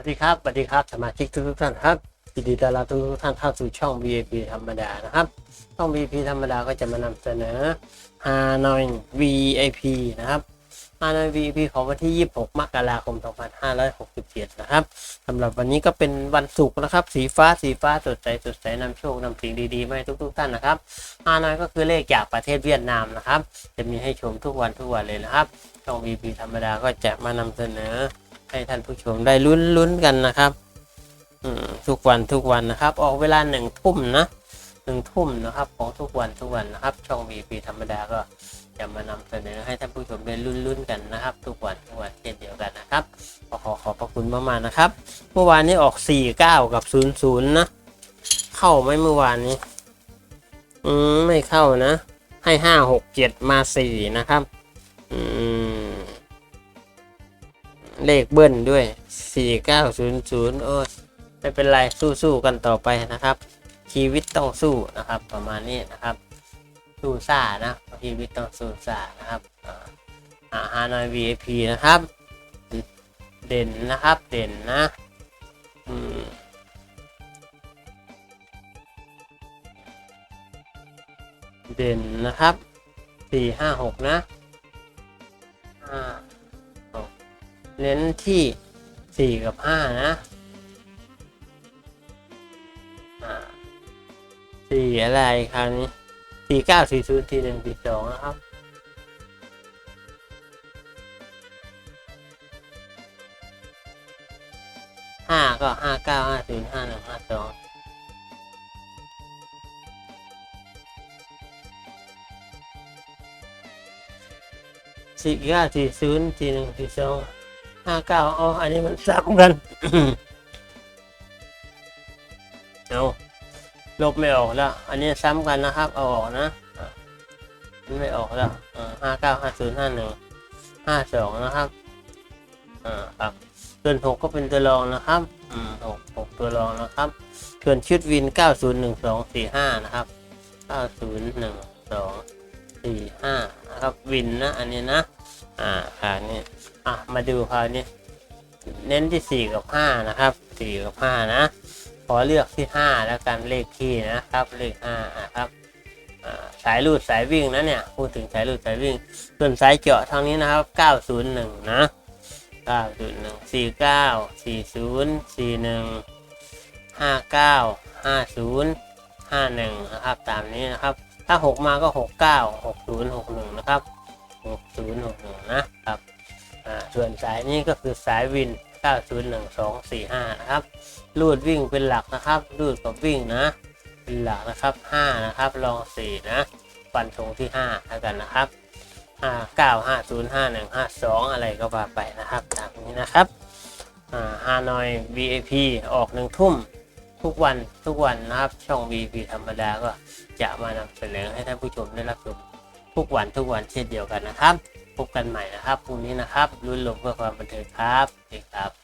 วัสดีครับสวัสดีครับสมาชิกทุกทุกท่านครับยินดีต้อนรับทุกทุกท่านเข้าสู่ช่อง VIP ธรรมดานะครับ ช่อง VIP ธรรมดาก็จะมานำเสนอ Hanoi VIP นะครับ Hanoi VIP ของวันที่ 26 มกราคม 2567 นะครับสำหรับวันนี้ก็เป็นวันศุกร์นะครับ สีฟ้าสีฟ้าสดใสสดใสนำโชคนำสิ่งดีๆมาให้ทุกๆท่านนะครับ Hanoi ก็คือเลขจากประเทศเวียดนามนะครับ จะมีให้ชมทุกวันทุกวันเลยนะครับ ช่อง VIP ธรรมดาก็จะมานำเสนอ ให้ท่านผู้ชมได้ลุ้นลุ้นกันนะครับทุกวันทุกวันนะครับ ออกเวลาหนึ่งทุ่มนะหนึ่งทุ่มนะครับ ของทุกวันทุกวันนะครับ ช่อง VP ธรรมดาก็จะมานำเสนอให้ท่านผู้ชมได้ลุ้นลุ้นกันนะครับ ทุกวันทุกวันเช่นเดียวกันนะครับขอขอขอบพระคุณมากๆนะครับ เมื่อวานนี้ออก49กับ00นย์นะ เข้าไหมเมื่อวานนี้ อืมไม่เข้านะ ให้5 6 7มา4นะครับ เลขเบิ้ลด้วย 4900 โอ้ยไม่เป็นไรสู้ๆกันต่อไปนะครับ ชีวิตต้องสู้นะครับ ประมาณนี้นะครับ สู้ซ่านะชีวิตต้องสู้ซ่านะครับอาฮานอย VIP นะครับ เด่นนะครับเด่นนะอืมเด่นนะครับ456นะอ่า เน้นที่สี่กับห้านะสี่อะไรคราวนี้สี่เก้าสี่ศูนย์สี่หนึ่งสี่สองนะครับ ห้าก็ห้าเก้าห้าศูนย์ห้าหนึ่งห้าสองสี่เก้าสี่ศูนย์สี่หนึ่งสี่สอง ห้าเก้าอ๋ออันนี้มันซ้ำกัน เอาลบไม่ออกแล้ว อันนี้ซ้ำกันนะครับ เอาออกนะอะมันไม่ออกแล้วห้าเก้าห้าศูนย์ห้าหนึ่งห้าสองนะครับอ่าครับส่วนหกก็เป็นตัวรองนะครับอืมหกหกตัวรองนะครับ ส่วนชุดวินเก้าศูนย์หนึ่งสองสี่ห้านะครับเก้าศูนย์หนึ่งสองสี่ห้านะครับ วินนะ อันนี้นะ อ่าค่ะนี่อะมาดูคราวนี้เน้นที่สี่กับห้านะครับสี่กับห้านะขอเลือกที่ห้าแล้วกันเลขที่นะครับเลขห้าอะครับสายรูดสายวิ่งนะเนี่ยพูดถึงสายรูดสายวิ่ง ส่วนสายเจาะทางนี้นะครับเก้าศูนย์หนึ่งนะเก้าศูนย์หนึ่งสี่เก้าสี่ศูนย์สี่หนึ่งห้าเก้าห้าศูนย์ห้าหนึ่งนะครับ ตามนี้นะครับ ถ้าหกมาก็หกเก้าหกศูนย์หกหนึ่งนะครับ หกศูนย์หกหนึ่งนะครับอ่าส่วนสายนี้ก็คือสายวิน 901245 นะครับ รูดวิ่งเป็นหลักนะครับ รูดกับวิ่งนะ เป็นหลักนะครับ 5 นะครับ ลอง 4 นะ ฟันธงที่5แล้วกันนะครับ 5 9 5 0 5 1 5 2 อะไรก็ว่าไปนะครับตามนี้นะครับอ่าฮานอย VIP ออกหนึ่งทุ่มทุกวันทุกวันนะครับ ช่อง VIP ธรรมดาก็จะมานำเสนอให้ท่านผู้ชมได้รับชม ทุกวันทุกวันเช่นเดียวกันนะครับ พบกันใหม่นะครับพรุ่งนี้นะครับลุ้นลมเพื่อความบันเทิงครับสวัสดีครับ